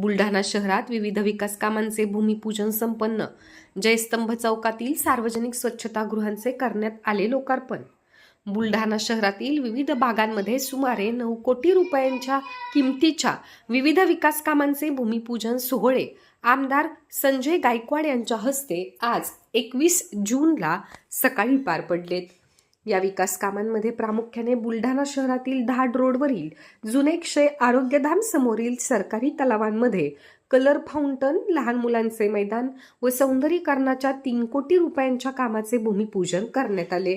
बुलढाणा शहरात विविध विकास कामांचे भूमिपूजन संपन्न. जयस्तंभ चौकातील सार्वजनिक स्वच्छतागृहांचे करण्यात आले लोकार्पण. बुलढाणा शहरातील विविध भागांमध्ये सुमारे नऊ कोटी रुपयांच्या किमतीच्या विविध विकास कामांचे भूमिपूजन सोहळे. आमदार संजय गायकवाड यांच्या हस्ते आज एकवीस जूनला सकाळी पार पडलेत. या विकास कामांमध्ये प्रामुख्याने बुलढाणा शहरातील धाड रोडवरील जुने क्षय आरोग्यधाम समोरील सरकारी तलावांमध्ये कलर फाउंटन लहान मुलांचे मैदान व सौंदर्यीकरणाच्या तीन कोटी रुपयांच्या कामाचे भूमिपूजन करण्यात आले.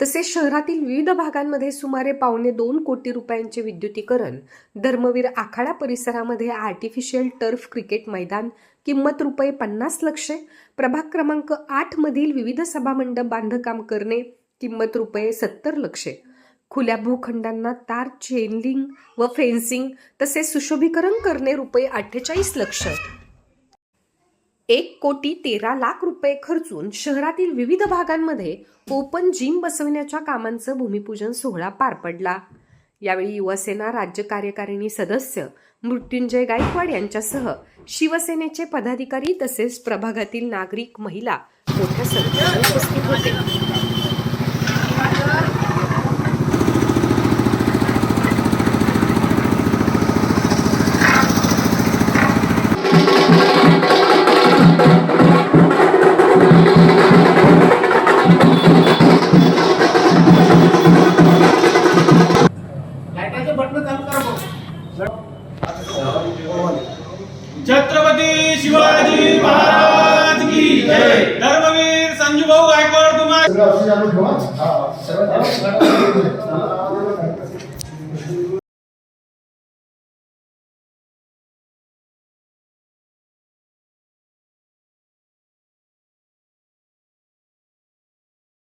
तसेच शहरातील विविध भागांमध्ये सुमारे पावणे दोन कोटी रुपयांचे विद्युतीकरण धर्मवीर आखाडा परिसरामध्ये आर्टिफिशियल टर्फ क्रिकेट मैदान किंमत रुपये पन्नास लक्षे प्रभाग क्रमांक आठ मधील विविध सभामंडप बांधकाम करणे किंमत रुपये सत्तर लक्षे. खुल्या भूखंडांना तार चेनलिंग व फेन्सिंग तसेच सुशोभीकरण करणे रुपये अठ्ठेचाळीस लक्ष. एक कोटी तेरा लाख रुपये खर्चून शहरातील विविध भागांमध्ये ओपन जिम बसवण्याच्या कामांचं भूमिपूजन सोहळा पार पडला. यावेळी युवासेना राज्य कार्यकारिणी सदस्य मृत्युंजय गायकवाड यांच्यासह शिवसेनेचे पदाधिकारी तसेच प्रभागातील नागरिक महिला मोठ्या संख्येने उपस्थित होते. छत्रपती शिवाजी महाराज की जय. धर्मवीर संजूभाऊ गायकवाड तुम्हाला